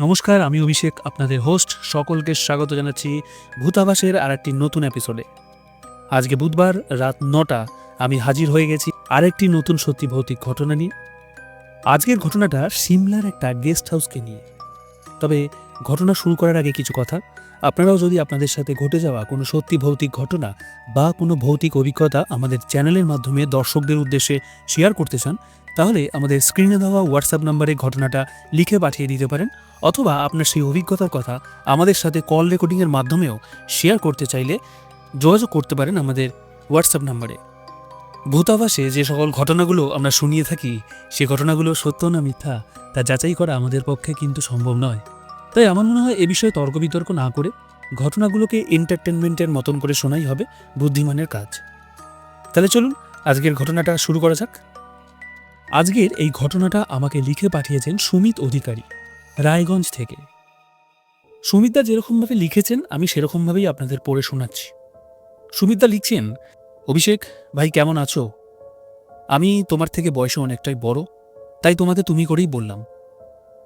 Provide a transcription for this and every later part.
নমস্কার, আমি অভিষেক, আপনাদের হোস্ট সকলকে স্বাগত জানাচ্ছি ভূতাবাসের আর একটি নতুন এপিসোডে আজকে বুধবার, রাত নটা, আমি হাজির হয়ে গেছি আরেকটি নতুন সত্যি ভৌতিক ঘটনা নিয়ে। আজকের ঘটনাটা সিমলার একটা গেস্ট হাউসকে নিয়ে। তবে ঘটনা শুরু করার আগে কিছু কথা। আপনারাও যদি আপনাদের সাথে ঘটে যাওয়া কোনো সত্যি ভৌতিক ঘটনা বা কোনো ভৌতিক অভিজ্ঞতা আমাদের চ্যানেলের মাধ্যমে দর্শকদের উদ্দেশ্যে শেয়ার করতে চান তাহলে আমাদের স্ক্রিনে দেওয়া হোয়াটসঅ্যাপ নম্বরে ঘটনাটা লিখে পাঠিয়ে দিতে পারেন, অথবা আপনার সেই অভিজ্ঞতার কথা আমাদের সাথে কল রেকর্ডিংয়ের মাধ্যমেও শেয়ার করতে চাইলে যোগাযোগ করতে পারেন আমাদের হোয়াটসঅ্যাপ নম্বরে ভূতাবাসে যে সকল ঘটনাগুলো আমরা শুনিয়ে থাকি, সে ঘটনাগুলো সত্য না মিথ্যা তা যাচাই করা আমাদের পক্ষে কিন্তু সম্ভব নয়। তাই আমার মনে হয় এ বিষয়ে তর্ক বিতর্ক না করে ঘটনাগুলোকে এন্টারটেনমেন্টের মতন করে শোনাই হবে বুদ্ধিমানের কাজ। তাহলে চলুন আজকের ঘটনাটা শুরু করা যাক। আজকের এই ঘটনাটা আমাকে লিখে পাঠিয়েছেন সুমিত অধিকারী, রায়গঞ্জ থেকে। সুমিতদা যেরকমভাবে লিখেছেন, আমি সেরকমভাবেই আপনাদের পড়ে শোনাচ্ছি। সুমিতদা লিখছেন, অভিষেক, ভাই কেমন আছো? আমি তোমার থেকে বয়সে অনেকটাই বড়, তাই তোমাকে তুমি করেই বললাম।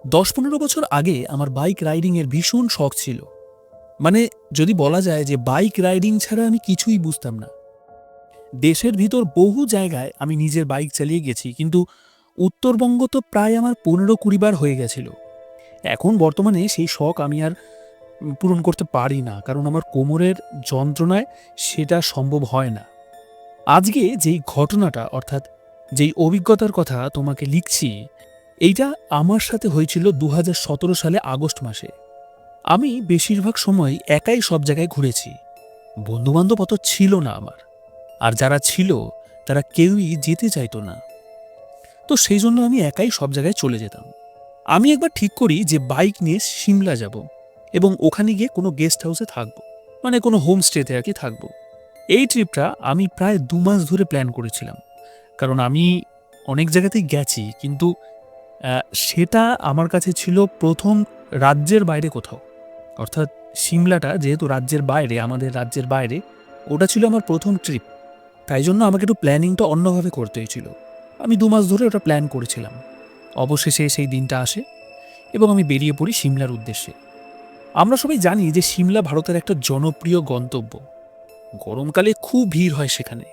দশ পনেরো বছর আগে আমার বাইক রাইডিংয়ের ভীষণ শখ ছিল। মানে যদি বলা যায় যে বাইক রাইডিং ছাড়া আমি কিছুই বুঝতাম না। দেশের ভিতর বহু জায়গায় আমি নিজের বাইক চালিয়ে গেছি, কিন্তু উত্তরবঙ্গ তো প্রায় আমার পনেরো কুড়িবার হয়ে গেছিল। এখন বর্তমানে সেই শখ আমি আর পূরণ করতে পারি না, কারণ আমার কোমরের যন্ত্রণায় সেটা সম্ভব হয় না। আজকে যেই ঘটনাটা, অর্থাৎ যেই অভিজ্ঞতার কথা তোমাকে লিখছি, এইটা আমার সাথে হয়েছিল দু হাজার সতেরো সালে আগস্ট মাসে। আমি বেশিরভাগ সময় একাই সব জায়গায় ঘুরেছি। বন্ধুবান্ধব অত ছিল না আমার। আর যারা ছিল, তারা কেউই যেতে চাইতো না। তো সেই জন্য আমি একাই সব জায়গায় চলে যেতাম। আমি একবার ঠিক করি যে বাইক নিয়ে সিমলা যাব এবং ওখানে গিয়ে কোনো গেস্ট হাউসে থাকব মানে কোনো হোমস্টেতে আর কি থাকব। এই ট্রিপটা আমি প্রায় দু মাস ধরে প্ল্যান করেছিলাম। কারণ আমি অনেক জায়গাতেই গেছি, কিন্তু সেটা আমার কাছে ছিল প্রথম রাজ্যের বাইরে কোথাও। অর্থাৎ সিমলাটা যেহেতু রাজ্যের বাইরে, আমাদের রাজ্যের বাইরে, ওটা ছিল আমার প্রথম ট্রিপ। তাই জন্য আমাকে একটু প্ল্যানিংটা অন্যভাবে করতে হয়েছিল আমি দু মাস ধরে ওটা প্ল্যান করেছিলাম। অবশেষে সেই দিনটা আসে এবং আমি বেরিয়ে পড়ি সিমলার উদ্দেশ্যে। আমরা সবাই জানি যে সিমলা ভারতের একটা জনপ্রিয় গন্তব্য। গরমকালে খুব ভিড় হয় সেখানে।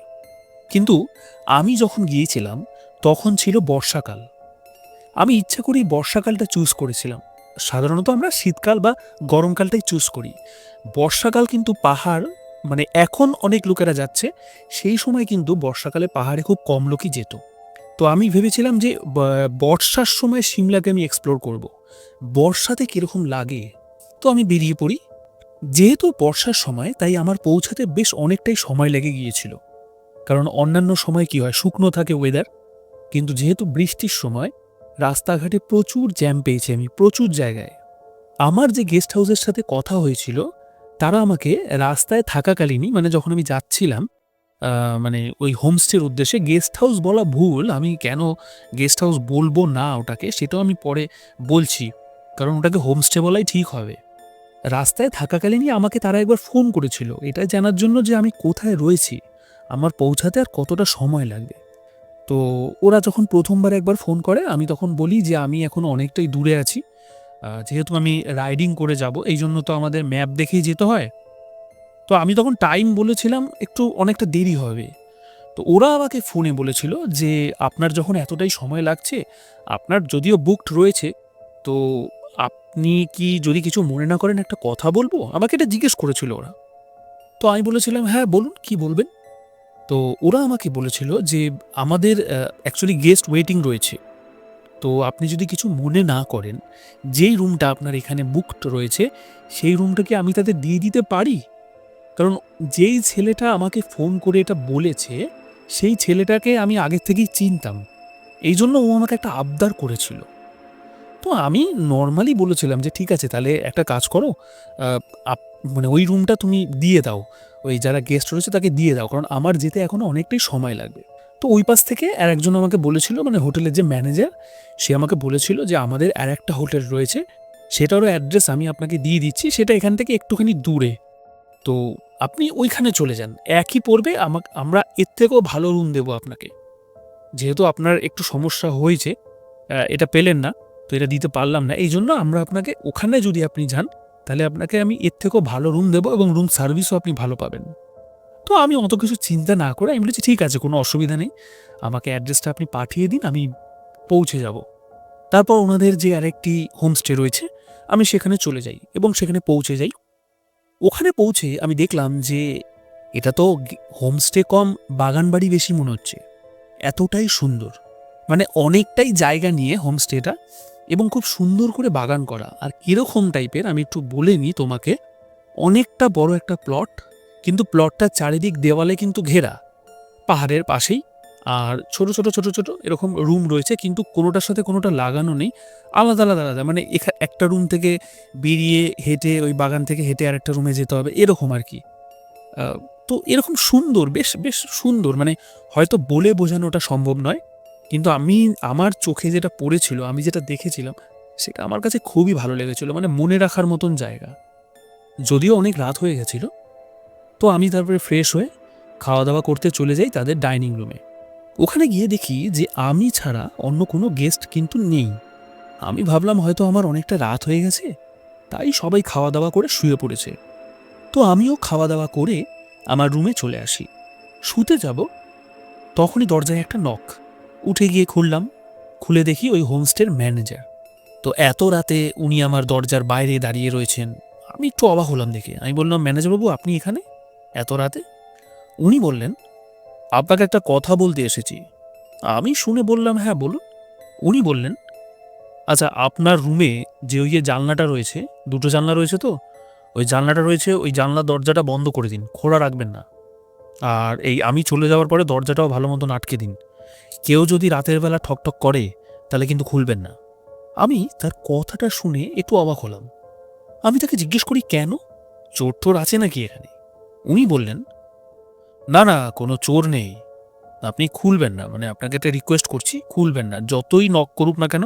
কিন্তু আমি যখন গিয়েছিলাম, তখন ছিল বর্ষাকাল। আমি ইচ্ছা করেই বর্ষাকালটা চুজ করেছিলাম। সাধারণত আমরা শীতকাল বা গরমকালটাই চুজ করি। বর্ষাকাল কিন্তু পাহাড় মানে এখন অনেক লোকেরা যাচ্ছে, সেই সময় কিন্তু বর্ষাকালে পাহাড়ে খুব কম লোকই যেত। তো আমি ভেবেছিলাম যে বর্ষার সময় সিমলাকে আমি এক্সপ্লোর করব। বর্ষাতে কীরকম লাগে? তো আমি বেরিয়ে পড়ি। যেহেতু বর্ষার সময়, তাই আমার পৌঁছাতে বেশ অনেকটাই সময় লেগে গিয়েছিল। কারণ অন্যান্য সময় কি হয়, শুকনো থাকে ওয়েদার কিন্তু যেহেতু বৃষ্টির সময়, রাস্তাঘাটে প্রচুর জ্যাম পেয়েছি আমি, প্রচুর জায়গায়। আমার যে গেস্ট হাউসের সাথে কথা হয়েছিল তারা আমাকে রাস্তায় থাকাকালীনই মানে যখন আমি যাচ্ছিলাম মানে ওই হোমস্টের উদ্দেশ্যে গেস্ট হাউস বলা ভুল, আমি কেন গেস্ট হাউস বলব না ওটাকে, সেটাও আমি পরে বলছি। কারণ ওটাকে হোমস্টে বলাই ঠিক হবে। রাস্তায় থাকাকালীনই আমাকে তারা একবার ফোন করেছিল, এটা জানার জন্য যে আমি কোথায় রয়েছি, আমার পৌঁছাতে আর কতটা সময় লাগবে। তো ওরা যখন প্রথমবার একবার ফোন করে, আমি তখন বলি যে আমি এখন অনেকটাই দূরে আছি যেহেতু আমি রাইডিং করে যাব, এই জন্য তো আমাদের ম্যাপ দেখেই যেতে হয়। তো আমি তখন টাইম বলেছিলাম, একটু অনেকটা দেরি হবে। তো ওরা আমাকে ফোনে বলেছিল যে, আপনার যখন এতটাই সময় লাগছে, আপনার যদিও বুকড রয়েছে, তো আপনি কি যদি কিছু মনে না করেন একটা কথা বলব? আমাকে এটা জিজ্ঞেস করেছিল ওরা। তো আমি বলেছিলাম হ্যাঁ বলুন, কি বলবেন? তো ওরা আমাকে বলেছিল যে, আমাদের অ্যাকচুয়ালি গেস্ট ওয়েটিং রয়েছে। তো আপনি যদি কিছু মনে না করেন, যেই রুমটা আপনার এখানে বুকড রয়েছে, সেই রুমটাকে আমি তাদের দিয়ে দিতে পারি? কারণ যেই ছেলেটা আমাকে ফোন করে এটা বলেছে, সেই ছেলেটাকে আমি আগের থেকেই চিনতাম। এই জন্য ও আমাকে একটা আবদার করেছিল। তো আমি নর্মালি বলেছিলাম যে, ঠিক আছে, তাহলে একটা কাজ করো মানে ওই রুমটা তুমি দিয়ে দাও। ওই যারা গেস্ট রয়েছে তাকে দিয়ে দাও, কারণ আমার যেতে এখনও অনেকটাই সময় লাগবে। তো ওই পাশ থেকে আর একজন আমাকে বলেছিল মানে হোটেলের যে ম্যানেজার, সে আমাকে বলেছিল যে আমাদের আর একটা হোটেল রয়েছে, সেটারও অ্যাড্রেস আমি আপনাকে দিয়ে দিচ্ছি, সেটা এখান থেকে একটুখানি দূরে। তো আপনি ওইখানে চলে যান, একই পড়বে, আমাকে, আমরা এর থেকেও ভালো রুম দেবো আপনাকে। যেহেতু আপনার একটু সমস্যা হয়েছে এটা পেলেন না, তো এটা দিতে পারলাম না, এই জন্য আমরা আপনাকে ওখানে যদি আপনি যান, তাহলে আপনাকে আমি এর থেকেও ভালো রুম দেবো এবং রুম সার্ভিসও আপনি ভালো পাবেন। তো আমি অত কিছু চিন্তা না করে আমি বলেছি, ঠিক আছে, কোনো অসুবিধা নেই। আমাকে অ্যাড্রেসটা আপনি পাঠিয়ে দিন, আমি পৌঁছে যাব। তারপর ওনাদের যে আরেকটি হোমস্টে রয়েছে, আমি সেখানে চলে যাই এবং সেখানে পৌঁছে যাই। ওখানে পৌঁছে আমি দেখলাম যে এটা তো হোমস্টে কম বাগান বাড়ি বেশি মনে হচ্ছে। এতটাই সুন্দর। মানে অনেকটাই জায়গা নিয়ে হোমস্টেটা এবং খুব সুন্দর করে বাগান করা। আর কীরকম টাইপের আমি একটু বলে নিই তোমাকে। অনেকটা বড় একটা প্লট কিন্তু প্লটটার চারিদিক দেওয়ালে কিন্তু ঘেরা। পাহাড়ের পাশেই। আর ছোট ছোট ছোট ছোট এরকম রুম রয়েছে, কিন্তু কোনোটার সাথে কোনোটা লাগানো নেই। আলাদা আলাদা আলাদা। মানে এখা, একটা রুম থেকে বেরিয়ে হেঁটে ওই বাগান থেকে হেঁটে আরেকটা রুমে যেতে হবে, এরকম আর কি। তো এরকম সুন্দর, বেশ বেশ সুন্দর। মানে হয়তো বলে বোঝানোটা সম্ভব নয়, কিন্তু আমি, আমার চোখে যেটা পড়েছিল, আমি যেটা দেখেছিলাম, সেটা আমার কাছে খুবই ভালো লেগেছিল। মানে মনে রাখার মতন জায়গা। যদিও অনেক রাত হয়ে গেছিল তো আমি তারপরে ফ্রেশ হয়ে খাওয়া দাওয়া করতে চলে যাই তাদের ডাইনিং রুমে ওখানে গিয়ে দেখি যে আমি ছাড়া অন্য কোনো গেস্ট কিন্তু নেই। আমি ভাবলাম হয়তো আমার অনেকটা রাত হয়ে গেছে, তাই সবাই খাওয়া দাওয়া করে শুয়ে পড়েছে। তো আমিও খাওয়া দাওয়া করে আমার রুমে চলে আসি। শুতে যাব, তখনই দরজায় একটা নখ উঠে গিয়ে খুললাম, খুলে দেখি ওই হোমস্টের ম্যানেজার তো এত রাতে উনি আমার দরজার বাইরে দাঁড়িয়ে রয়েছেন। আমি একটু অবাক হলাম দেখে। আমি বললাম ম্যানেজারবাবু আপনি এখানে? এত রাতে? উনি বললেন, আপনাকে একটা কথা বলতে এসেছি। আমি শুনে বললাম হ্যাঁ বলুন। উনি বললেন আচ্ছা আপনার রুমে যে ওই যে জানলাটা রয়েছে, দুটো জানলা রয়েছে তো, ওই জানলাটা রয়েছে, ওই জানলা দরজাটা বন্ধ করে দিন, খোলা রাখবেন না। আর এই আমি চলে যাওয়ার পরে দরজাটাও ভালো মতন আটকে দিন। কেউ যদি রাতের বেলা ঠকঠক করে, তাহলে কিন্তু খুলবেন না। আমি তার কথাটা শুনে একটু অবাক হলাম। আমি তাকে জিজ্ঞেস করি, কেন? চোর আছে নাকি এখানে? উনি বললেন, না না, কোনো চোর নেই। আপনি খুলবেন না। মানে আপনাকে একটা রিকোয়েস্ট করছি, খুলবেন না। যতই নক করুক না কেন,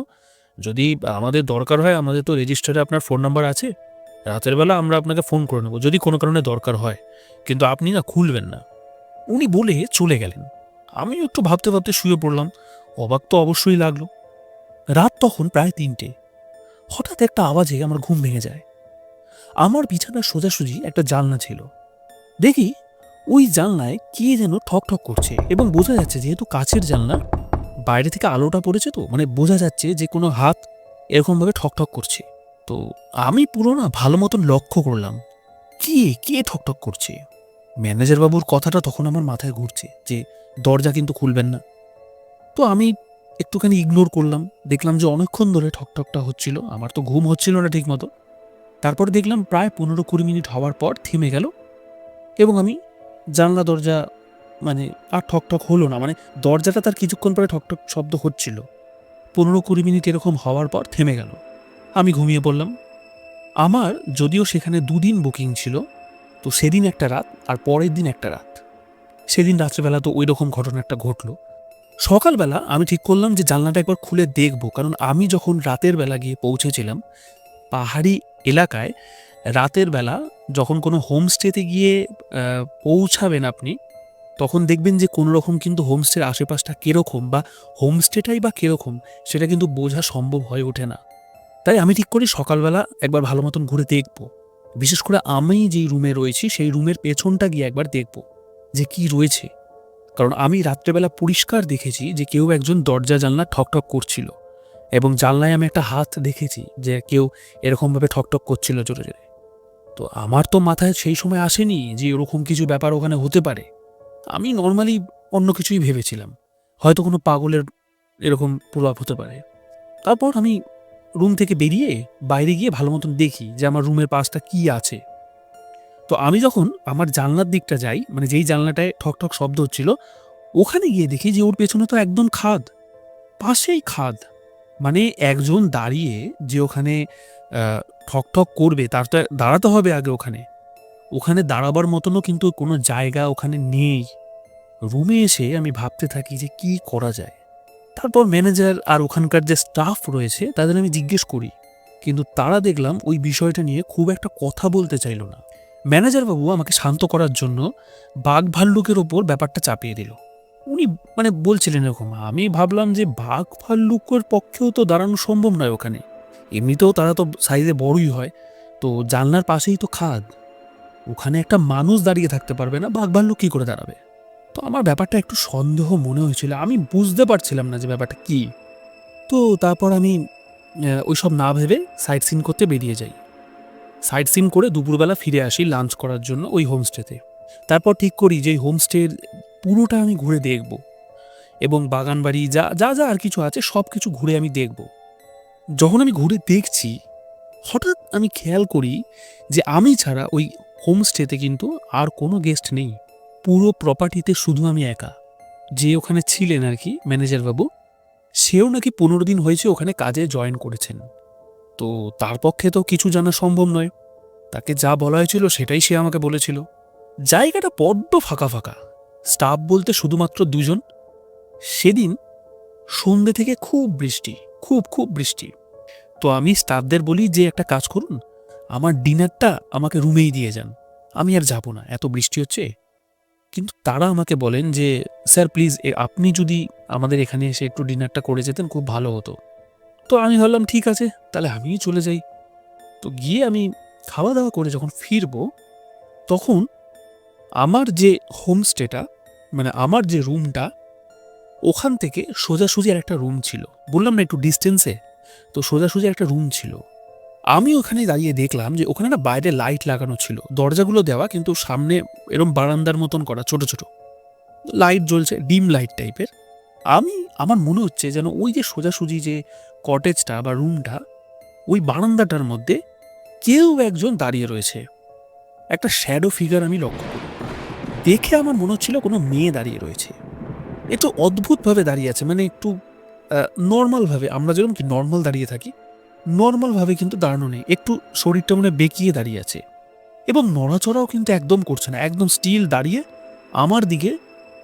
যদি আমাদের দরকার হয়, আমাদের তো রেজিস্টারে আপনার ফোন নাম্বার আছে, রাতের বেলা আমরা আপনাকে ফোন করে নেব, যদি কোনো কারণে দরকার হয়। কিন্তু আপনি না খুলবেন না। উনি বলে চলে গেলেন। আমি একটু ভাবতে ভাবতে শুয়ে পড়লাম। অবাক তো অবশ্যই লাগল। রাত তখন প্রায় তিনটে। হঠাৎ একটা আওয়াজে আমার ঘুম ভেঙে যায়। আমার বিছানার সোজাসুজি একটা জানলা ছিল। দেখি, ওই জানলায় কে যেন ঠক ঠক করছে এবং বোঝা যাচ্ছে যেহেতু কাছের জানলা, বাইরে থেকে আলোটা পড়েছে তো মানে বোঝা যাচ্ছে যে কোনো হাত এরকমভাবে ঠক ঠক করছে। তো আমি পুরো না ভালো মতন লক্ষ্য করলাম, কে কে ঠক ঠক করছে? ম্যানেজার বাবুর কথাটা তখন আমার মাথায় ঘুরছে যে দরজা কিন্তু খুলবেন না। তো আমি একটুখানি ইগনোর করলাম, দেখলাম যে অনেকক্ষণ ধরে ঠকঠকটা হচ্ছিল, আমার তো ঘুম হচ্ছিল না ঠিক মতো তারপর দেখলাম প্রায় পনেরো কুড়ি মিনিট হওয়ার পর থেমে গেল এবং আমি জানলা, দরজা মানে আর ঠকঠক হলো না। মানে দরজাটা তার কিছুক্ষণ পরে ঠকঠক শব্দ হচ্ছিল। পনেরো কুড়ি মিনিট এরকম হওয়ার পর থেমে গেল। আমি ঘুমিয়ে পড়লাম। আমার যদিও সেখানে দুদিন বুকিং ছিল, তো সেদিন একটা রাত আর পরের দিন একটা রাত। সেদিন রাত্রেবেলা তো ওই রকম ঘটনা একটা ঘটলো। সকালবেলা আমি ঠিক করলাম যে জানলাটা একবার খুলে দেখব, কারণ আমি যখন রাতের বেলা গিয়ে পৌঁছেছিলাম, পাহাড়ি এলাকায় রাতের বেলা যখন কোনো হোমস্টেতে গিয়ে পৌঁছাবেন আপনি, তখন দেখবেন যে কোনো রকম কিন্তু হোমস্টের আশেপাশটা কীরকম বা হোমস্টেটাই বা কীরকম, সেটা কিন্তু বোঝা সম্ভব হয়ে ওঠে না। তাই আমি ঠিক করি সকালবেলা একবার ভালো মতন ঘুরে দেখব। বিশেষ করে আমি যেই রুমে রয়েছি, সেই রুমের পেছনটা গিয়ে একবার দেখব যে কি রয়েছে। কারণ আমি রাত্রেবেলা পরিষ্কার দেখেছি যে কেউ একজন দরজা জানলা ঠকঠক করছিল এবং জানলায় আমি একটা হাত দেখেছি যে কেউ এরকমভাবে ঠকঠক করছিল জোরে জোরে। তো আমার তো মাথায় সেই সময় আসেনি যে এরকম কিছু ব্যাপার ওখানে হতে পারে। আমি নর্মালি অন্য কিছুই ভেবেছিলাম। হয়তো কোনো পাগলের এরকম প্রভাব হতে পারে। তারপর আমি রুম থেকে বেরিয়ে বাইরে গিয়ে ভালো মতন দেখি যে আমার রুমের পাশটা কি আছে। তো আমি যখন আমার জানলার দিকটা যাই মানে যেই জানলাটায় ঠক ঠক শব্দ হচ্ছিল, ওখানে গিয়ে দেখি যে ওর পেছনে তো একদম খাদ। পাশেই খাদ। মানে একজন দাঁড়িয়ে যে ওখানে ঠক ঠক করবে, তার তো দাঁড়াতে হবে আগে ওখানে। ওখানে দাঁড়াবার মতনও কিন্তু কোনো জায়গা ওখানে নেই। রুমে এসে আমি ভাবতে থাকি যে কি করা যায়। তারপর ম্যানেজার আর ওখানকার যে স্টাফ রয়েছে, তাদের আমি জিজ্ঞেস করি। কিন্তু তারা দেখলাম ওই বিষয়টা নিয়ে খুব একটা কথা বলতে চাইলো না। ম্যানেজার বাবু আমাকে শান্ত করার জন্য বাঘ ভাল্লুকের ওপর ব্যাপারটা চাপিয়ে দিল। উনি মানে বলছিলেন এরকম, আমি ভাবলাম যে বাঘ ভাল্লুকের পক্ষেও তো দাঁড়ানো সম্ভব নয় ওখানে। এমনিতেও তারা তো সাইজে বড়ই হয়। তো জানলার পাশেই তো খাদ। ওখানে একটা মানুষ দাঁড়িয়ে থাকতে পারবে না বাঘ ভাল্লুক কী করে দাঁড়াবে? তো আমার ব্যাপারটা একটু সন্দেহ মনে হয়েছিল, আমি বুঝতে পারছিলাম না যে ব্যাপারটা কি। তো তারপর আমি ওই সব না ভেবে সাইট সিন করতে বেরিয়ে যাই। সাইট সিন করে দুপুরবেলা ফিরে আসি লাঞ্চ করার জন্য ওই হোমস্টেতে তারপর ঠিক করি যে হোমস্টের পুরোটা আমি ঘুরে দেখব। এবং বাগান বাড়ি যা যা যা আর কিছু আছে সব কিছু ঘুরে আমি দেখব। যখন আমি ঘুরে দেখছি, হঠাৎ আমি খেয়াল করি যে আমি ছাড়া ওই হোমস্টেতে কিন্তু আর কোনো গেস্ট নেই। পুরো প্রপার্টিতে শুধু আমি একা। যে ওখানে ছিলেন আর কি ম্যানেজারবাবু, সেও নাকি পনেরো দিন হয়েছে ওখানে কাজে জয়েন করেছেন। তো তার পক্ষে তো কিছু জানা সম্ভব নয়। তাকে যা বলা হয়েছিল সেটাই সে আমাকে বলেছিল। জায়গাটা বড্ড ফাঁকা ফাঁকা। স্টাফ বলতে শুধুমাত্র দুজন। সেদিন সন্ধ্যে থেকে খুব বৃষ্টি। খুব খুব বৃষ্টি। তো আমি স্টাফদের বলি যে, একটা কাজ করুন, আমার ডিনারটা আমাকে রুমেই দিয়ে যান। আমি আর যাব না, এত বৃষ্টি হচ্ছে। কিন্তু তারা আমাকে বলেন যে, স্যার, প্লিজ আপনি যদি আমাদের এখানে এসে একটু ডিনারটা করে যেতেন, খুব ভালো হতো। তো আমি ভাবলাম, ঠিক আছে, তাহলে আমিই চলে যাই। তো গিয়ে আমি খাওয়া দাওয়া করে যখন ফিরবো, তখন আমার যে হোমস্টেটা মানে আমার যে রুমটা ওখান থেকে সোজাসুজি আর একটা রুম ছিল। বললাম না একটু ডিস্টেন্সে তো সোজাসুজি একটা রুম ছিল। আমি ওখানে দাঁড়িয়ে দেখলাম যে ওখানে একটা বাইরে লাইট লাগানো ছিল। দরজাগুলো দেওয়া কিন্তু সামনে এরম বারান্দার মতন করা, ছোট ছোট। লাইট জ্বলছে ডিম লাইট টাইপের আমি, আমার মনে হচ্ছে যেন ওই যে সোজাসুজি যে কটেজটা বা রুমটা ওই বারান্দাটার মধ্যে কেউ একজন দাঁড়িয়ে রয়েছে। একটা শ্যাডো ফিগার আমি লক্ষ্য করি। দেখে আমার মনে হচ্ছিল কোনো মেয়ে দাঁড়িয়ে রয়েছে। একটু অদ্ভুতভাবে দাঁড়িয়ে আছে মানে একটু নর্মালভাবে, আমরা যেরকম কি নর্মাল দাঁড়িয়ে থাকি, নর্মালভাবে কিন্তু দাঁড়ানো নেই, একটু শরীরটা মানে বেঁকিয়ে দাঁড়িয়ে আছে। এবং নড়াচড়াও কিন্তু একদম করছে না, একদম স্টিল দাঁড়িয়ে আমার দিকে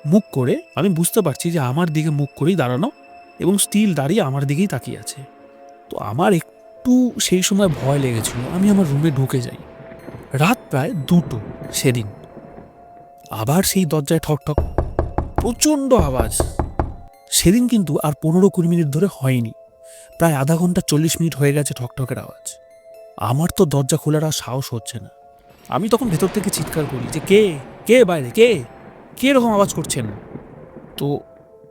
মুখ করে, আমি বুঝতে পারছি যে আমার দিকে মুখ করেই দাঁড়ানো এবং স্টিল দাঁড়িয়ে আমার দিকেই তাকিয়ে আছে। তো আমার একটু সেই সময় ভয় লেগেছিল, আমি আমার রুমে ঢুকে যাই। রাত প্রায় দুটো সেদিন। আবার সেই দরজায় ঠক ঠক প্রচণ্ড আওয়াজ। সেদিন কিন্তু আর পনেরো কুড়ি মিনিট ধরে হয়নি। প্রায় আধা ঘণ্টা চল্লিশ মিনিট হয়ে গেছে ঠকঠকের আওয়াজ। আমার তো দরজা খোলার আর সাহস হচ্ছে না। আমি তখন ভেতর থেকে চিৎকার করি যে, কে? কে বাইরে? কে? কে এরকম আওয়াজ করছেন? তো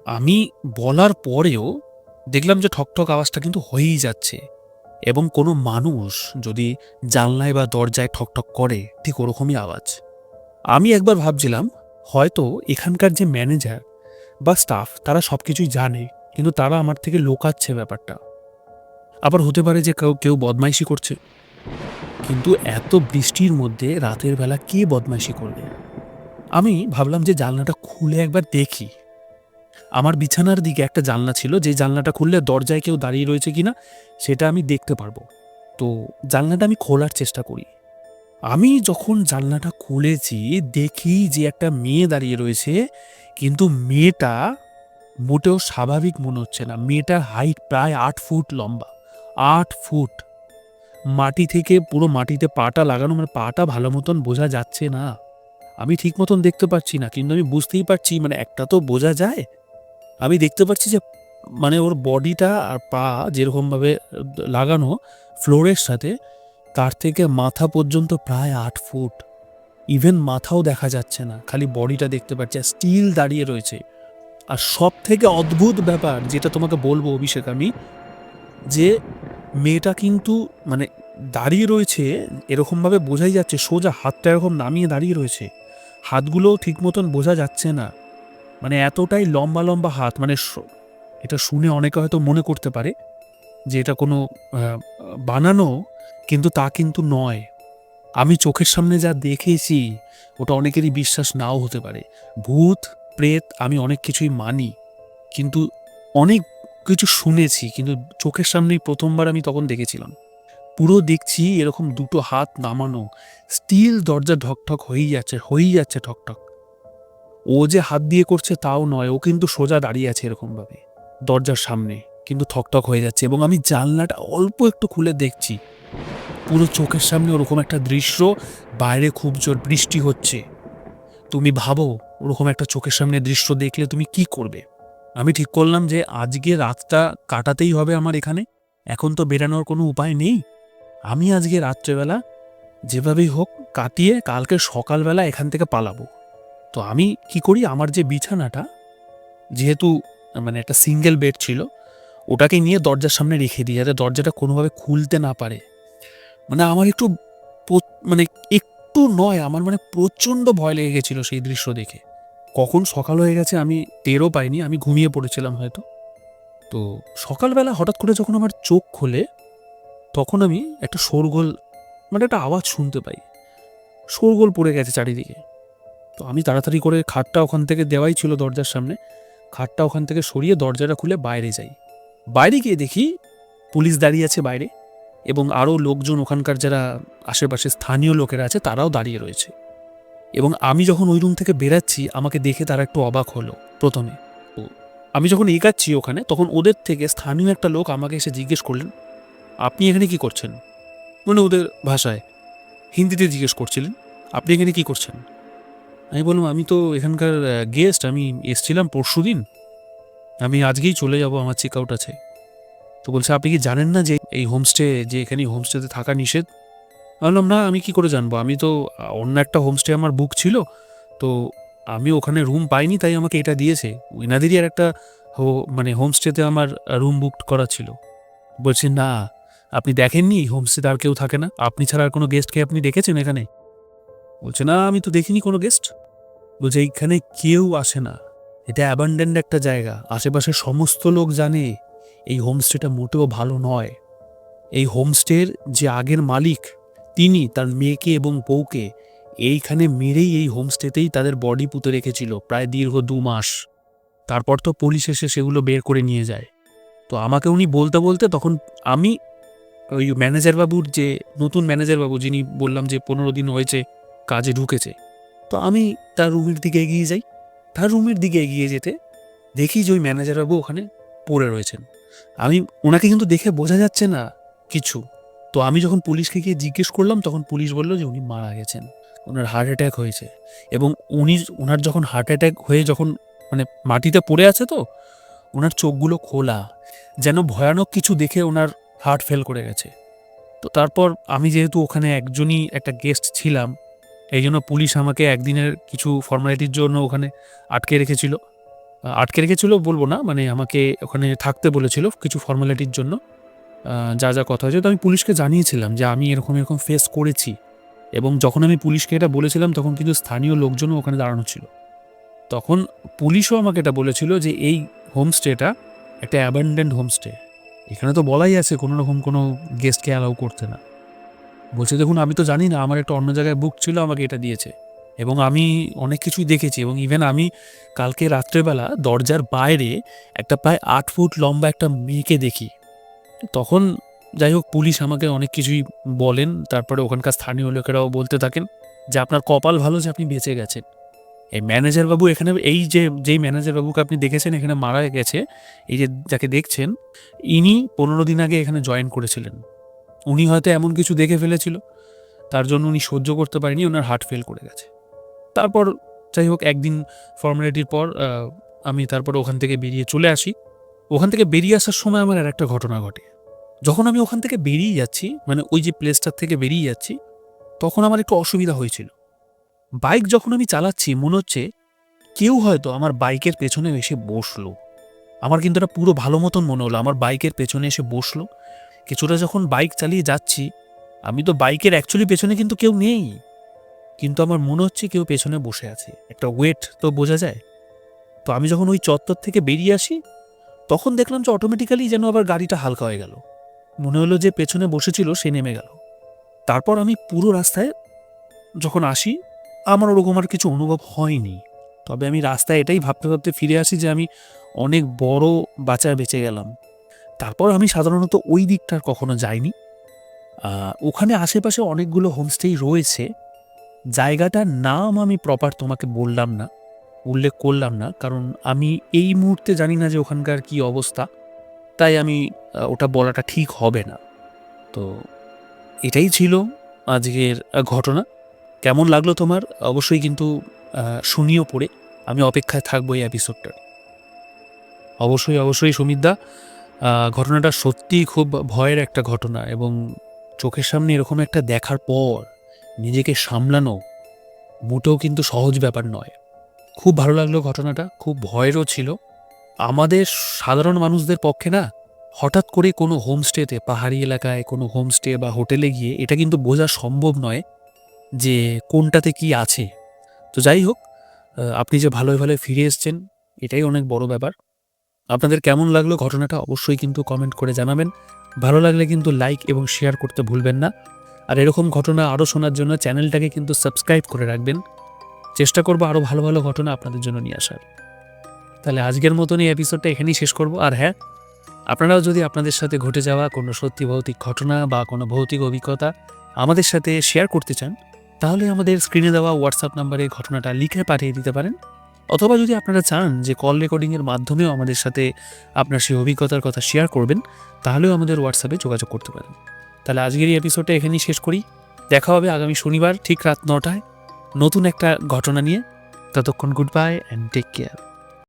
আমি বলার পরেও দেখলাম যে ঠকঠক আওয়াজটা কিন্তু হয়েই যাচ্ছে। এবং কোনো মানুষ যদি জানলায় বা দরজায় ঠকঠক করে, ঠিক ওরকমই আওয়াজ। আমি একবার ভাবছিলাম হয়তো এখানকার যে ম্যানেজার বা স্টাফ তারা সব কিছুই জানে, কিন্তু তারা আমার থেকে লোকাচ্ছে ব্যাপারটা। আবার হতে পারে যে কেউ কেউ বদমাইশি করছে। কিন্তু এত বৃষ্টির মধ্যে রাতের বেলা কে বদমাইশি করবে? আমি ভাবলাম যে জানলাটা খুলে একবার দেখি। আমার বিছানার দিকে একটা জানলা ছিল, যে জানলাটা খুললে দরজায় কেউ দাঁড়িয়ে রয়েছে কিনা, সেটা আমি দেখতে পারব। তো জানলাটা আমি খোলার চেষ্টা করি। আমি যখন জানলাটা খুলেছি, দেখি যে একটা মেয়ে দাঁড়িয়ে রয়েছে, কিন্তু মেয়েটা মোটেও স্বাভাবিক মনে হচ্ছে না। মেয়েটার হাইট প্রায় আট ফুট লম্বা, আট ফুট। মাটি থেকে পুরো মাটিতে পাটা লাগানো মানে পাটা ভালো মতন বোঝা যাচ্ছে না। আমি ঠিক মতন দেখতে পাচ্ছি না, কিন্তু আমি বুঝতেই পারছি মানে একটা তো বোঝা যায়। আমি দেখতে পাচ্ছি যে মানে ওর বডিটা আর পা যেরকমভাবে লাগানো ফ্লোরের সাথে তার থেকে মাথা পর্যন্ত প্রায় আট ফুট। ইভেন মাথাও দেখা যাচ্ছে না, খালি বডিটা দেখতে পাচ্ছি, আর স্টিল দাঁড়িয়ে রয়েছে। আর সব থেকে অদ্ভুত ব্যাপার যেটা তোমাকে বলব অভিষেক আমি, যে মেয়েটা কিন্তু মানে দাঁড়িয়ে রয়েছে, এরকমভাবে বোঝাই যাচ্ছে, সোজা হাতটা এরকম নামিয়ে দাঁড়িয়ে রয়েছে। হাতগুলোও ঠিক মতন বোঝা যাচ্ছে না। মানে এতটাই লম্বা লম্বা হাত মানে এটা শুনে অনেকে হয়তো মনে করতে পারে যে এটা কোনো বানানো কিন্তু তা কিন্তু নয়। আমি চোখের সামনে যা দেখেছি, ওটা অনেকেরই বিশ্বাস নাও হতে পারে। ভূত, প্রেত আমি অনেক কিছুই মানি, কিন্তু অনেক কিছু শুনেছি, কিন্তু চোখের সামনেই প্রথমবার আমি তখন দেখেছিলাম। পুরো দেখছি এরকম দুটো হাত নামানো, স্টিল দরজা ঠকঠক হয়েই যাচ্ছে হয়েই যাচ্ছে ঠকঠক। ও যে হাত দিয়ে করছে তাও নয়, ও কিন্তু সোজা দাঁড়িয়ে আছে এরকমভাবে, দরজার সামনে, কিন্তু ঠকঠক হয়ে যাচ্ছে এবং আমি জানলাটা অল্প একটু খুলে দেখছি। পুরো চোখের সামনে ওরকম একটা দৃশ্য, বাইরে খুব জোর বৃষ্টি হচ্ছে। তুমি ভাবো, ওরকম একটা চোখের সামনে দৃশ্য দেখলে তুমি কি করবে? আমি ঠিক করলাম যে আজকে রাতটা কাটাতেই হবে আমার এখানে। এখন তো বেরানোর কোনো উপায় নেই। আমি আজকে রাত্রেবেলা যেভাবেই হোক কাটিয়ে কালকে সকালবেলা এখান থেকে পালাবো। তো আমি কি করি, আমার যে বিছানাটা, যেহেতু মানে একটা সিঙ্গেল বেড ছিল, ওটাকে নিয়ে দরজার সামনে রেখে দিই, যাতে দরজাটা কোনোভাবে খুলতে না পারে। মানে আমার একটু মানে একটু নয়, আমার মানে প্রচণ্ড ভয় লেগে গেছিল সেই দৃশ্য দেখে। কখন সকাল হয়ে গেছে আমি টেরও পাইনি, আমি ঘুমিয়ে পড়েছিলাম হয়তো। তো সকালবেলা হঠাৎ করে যখন আমার চোখ খোলে, তখন আমি একটা শোরগোল মানে একটা আওয়াজ শুনতে পাই। শোরগোল পড়ে গেছে চারিদিকে। তো আমি তাড়াতাড়ি করে খাটটা ওখান থেকে দেওয়াই ছিল দরজার সামনে। খাটটা ওখান থেকে সরিয়ে দরজাটা খুলে বাইরে যাই। বাইরে গিয়ে দেখি পুলিশ দাঁড়িয়ে আছে বাইরে। এবং আরও লোকজন ওখানকার যারা আশেপাশে স্থানীয় লোকেরা আছে, তারাও দাঁড়িয়ে রয়েছে। এবং আমি যখন ওই রুম থেকে বেরাচ্ছি, আমাকে দেখে তারা একটু অবাক হলো প্রথমে। তো আমি যখন এগাচ্ছি ওখানে, তখন ওদের থেকে স্থানীয় একটা লোক আমাকে এসে জিজ্ঞেস করলেন, আপনি এখানে কি করছেন? মানে ওদের ভাষায় হিন্দিতে জিজ্ঞেস করছিলেন, আপনি এখানে কি করছেন? আমি বললাম, আমি তো এখানকার গেস্ট আমি এসছিলাম পরশু দিন আমি আজকেই চলে যাব, আমার চেক আউট আছে। তো বলছে, আপনি কি জানেন না যে এই হোমস্টে যে এখানে হোমস্টেতে থাকা নিষেধ? বললাম, না, আমি কি করে জানব? আমি তো, অন্য একটা হোমস্টে আমার বুক ছিল, তো আমি ওখানে রুম পাইনি, তাই আমাকে এটা দিয়েছে। এনাদেরই আর একটা মানে হোমস্টেতে আমার রুম বুক করা ছিল। বলছে, না, আপনি দেখেননি হোমস্টেতে আর কেউ থাকে না। আপনি ছাড়া আর কোনো গেস্টকে আপনি দেখেছেন এখানে? বলছে, না, আমি তো দেখিনি কোনো গেস্ট বলছে, এইখানে কেউ আসে না। এটা অ্যাবান্ডেন্ড একটা জায়গা। আশেপাশের সমস্ত লোক জানে। এই হোমস্টেটা মোটেও ভালো নয়। এই হোমস্টের যে আগের মালিক, তিনি তার মেয়েকে এবং বউকে এইখানে মেরেই এই হোমস্টেতেই তাদের বডি পুঁতে রেখেছিল প্রায় দীর্ঘ দু মাস। তারপর তো পুলিশ এসে সেগুলো বের করে নিয়ে যায়। তো আমাকে উনি বলতে বলতে তখন আমি ওই ম্যানেজার বাবুর যে নতুন ম্যানেজার বাবু যিনি বললাম যে পনেরো দিন হয়েছে কাজে ঢুকেছে, তো আমি তার রুমের দিকে এগিয়ে যাই। তার রুমের দিকে এগিয়ে যেতে দেখি যে ওই ম্যানেজার বাবু ওখানে পড়ে রয়েছেন। আমি ওনাকে কিন্তু দেখে বোঝা যাচ্ছে না কিছু। তো আমি যখন পুলিশকে গিয়ে জিজ্ঞেস করলাম, তখন পুলিশ বলল যে উনি মারা গেছেন। ওনার হার্ট অ্যাটাক হয়েছে। এবং উনি ওনার যখন হার্ট অ্যাটাক হয়ে যখন মানে মাটিতে পড়ে আছে তো, ওনার চোখগুলো খোলা, যেন ভয়ানক কিছু দেখে ওনার হার্ট ফেল করে গেছে। তো তারপর আমি যেহেতু ওখানে একজনই একটা গেস্ট ছিলাম এই জন্য পুলিশ আমাকে একদিনের কিছু ফর্মালিটির জন্য ওখানে আটকে রেখেছিল। আটকে রেখেছিল, বলব না মানে আমাকে ওখানে থাকতে বলেছিল কিছু ফর্মালিটির জন্য। যা যা কথা হয়েছে, তো আমি পুলিশকে জানিয়েছিলাম যে আমি এরকম এরকম ফেস করেছি। এবং যখন আমি পুলিশকে এটা বলেছিলাম, তখন কিন্তু স্থানীয় লোকজনও ওখানে দাঁড়ানো ছিল। তখন পুলিশও আমাকে এটা বলেছিল যে এই হোমস্টেটা একটা অ্যাবান্ডেন্ট হোমস্টে এখানে তো বলাই আছে, কোনো রকম কোনো গেস্টকে অ্যালাউ করতে না। বলছে, দেখুন, আমি তো জানি না, আমার একটা অন্য জায়গায় বুক ছিল, আমাকে এটা দিয়েছে। এবং আমি অনেক কিছুই দেখেছি এবং ইভেন আমি কালকে রাত্রেবেলা দরজার বাইরে একটা প্রায় আট ফুট লম্বা একটা মেয়েকে দেখি। তখন যাই হোক পুলিশ আমাকে অনেক কিছুই বলেন, তারপরে ওখানকার স্থানীয় লোকেরাও বলতে থাকেন যে আপনার কপাল ভালো যে আপনি বেঁচে গেছেন। এই ম্যানেজারবাবু এখানে এই যে, যেই ম্যানেজারবাবুকে আপনি দেখেছেন এখানে মারা গেছে, এই যে যাকে দেখছেন, ইনি পনেরো দিন আগে এখানে জয়েন করেছিলেন। উনি হয়তো এমন কিছু দেখে ফেলেছিল, তার জন্য উনি সহ্য করতে পারেনি, ওনার হার্ট ফেল করে গেছে। তারপর যাই হোক, একদিন ফর্মালিটির পর আমি তারপর ওখান থেকে বেরিয়ে চলে আসি। ওখান থেকে বেরিয়ে আসার সময় আমার আর একটা ঘটনা ঘটে। যখন আমি ওখান থেকে বেরিয়ে যাচ্ছি মানে ওই যে প্লেসটার থেকে বেরিয়ে যাচ্ছি, তখন আমার একটু অসুবিধা হয়েছিল। বাইক যখন আমি চালাচ্ছি, মনে হচ্ছে কেউ হয়তো আমার বাইকের পেছনে এসে বসল। আমার কিন্তু এটা পুরো ভালো মতন মনে হলো, আমার বাইকের পেছনে এসে বসল। কিছুটা যখন বাইক চালিয়ে যাচ্ছি, আমি তো বাইকের অ্যাকচুয়ালি পেছনে কিন্তু কেউ নেই। কিন্তু আমার মনে হচ্ছে কেউ পেছনে বসে আছে। একটা ওয়েট তো বোঝা যায়। তো আমি যখন ওই চত্বর থেকে বেরিয়ে আসি, তখন দেখলাম যে অটোমেটিক্যালি যেন আবার গাড়িটা হালকা হয়ে গেল। মনে হলো যে পেছনে বসেছিল, সে নেমে গেল। তারপর আমি পুরো রাস্তায় যখন আসি, আমার ওরকম আর কিছু অনুভব হয়নি। তবে আমি রাস্তায় এটাই ভাবতে ভাবতে ফিরে আসি যে আমি অনেক বড় বাঁচায় বেঁচে গেলাম। তারপর আমি সাধারণত ওই দিকটার কখনো যাইনি। ওখানে আশেপাশে অনেকগুলো হোমস্টেই রয়েছে। জায়গাটার নাম আমি প্রপার তোমাকে বললাম না, উল্লেখ করলাম না, কারণ আমি এই মুহূর্তে জানি না যে ওখানকার কি অবস্থা, তাই আমি ওটা বলাটা ঠিক হবে না। তো এটাই ছিল আজকের ঘটনা। কেমন লাগল তোমার? অবশ্যই কিন্তু শুনিও পড়ে। আমি অপেক্ষায় থাকব এই এপিসোডটার অবশ্যই অবশ্যই সুমিতদা ঘটনাটা সত্যিই খুব ভয়ের একটা ঘটনা এবং চোখের সামনে এরকম একটা দেখার পর নিজেকে সামলানো মোটেও কিন্তু সহজ ব্যাপার নয়। খুব ভালো লাগল ঘটনাটা, খুব ভয়েরও ছিল। আমাদের সাধারণ মানুষদের পক্ষে না, হঠাৎ করে কোনো হোমস্টেতে, পাহাড়ি এলাকায় কোনো হোমস্টে বা হোটেলে গিয়ে এটা কিন্তু বোঝা সম্ভব নয় যে কোনটাতে কি আছে। তো যাই হোক আপনি যে ভালোই ভালোই ফিরে এসছেন, এটাই অনেক বড় ব্যাপার। আপনাদের কেমন লাগল ঘটনাটা অবশ্যই কিন্তু কমেন্ট করে জানাবেন। ভালো লাগলে কিন্তু লাইক এবং শেয়ার করতে ভুলবেন না। আর এরকম ঘটনা আরও শোনার জন্য চ্যানেলটাকে কিন্তু সাবস্ক্রাইব করে রাখবেন। চেষ্টা করব আরও ভালো ভালো ঘটনা আপনাদের জন্য নিয়ে আসার। তাহলে আজকের মতন এই এপিসোডটা এখানেই শেষ করব। আর হ্যাঁ আপনারাও যদি আপনাদের সাথে ঘটে যাওয়া কোনো সত্যি ভৌতিক ঘটনা বা কোনো ভৌতিক অভিজ্ঞতা আমাদের সাথে শেয়ার করতে চান, তাহলে আমাদের স্ক্রিনে দেওয়া হোয়াটসঅ্যাপ নাম্বারে ঘটনাটা লিখে পাঠিয়ে দিতে পারেন। অথবা যদি আপনারা চান যে কল রেকর্ডিংয়ের মাধ্যমেও আমাদের সাথে আপনার সেই অভিজ্ঞতার কথা শেয়ার করবেন, তাহলেও আমাদের হোয়াটসঅ্যাপে যোগাযোগ করতে পারেন। তাহলে আজকের এই এপিসোডটা এখানেই শেষ করি। দেখা হবে আগামী শনিবার ঠিক রাত নটায় নতুন একটা ঘটনা নিয়ে। ততক্ষণ good bye and take care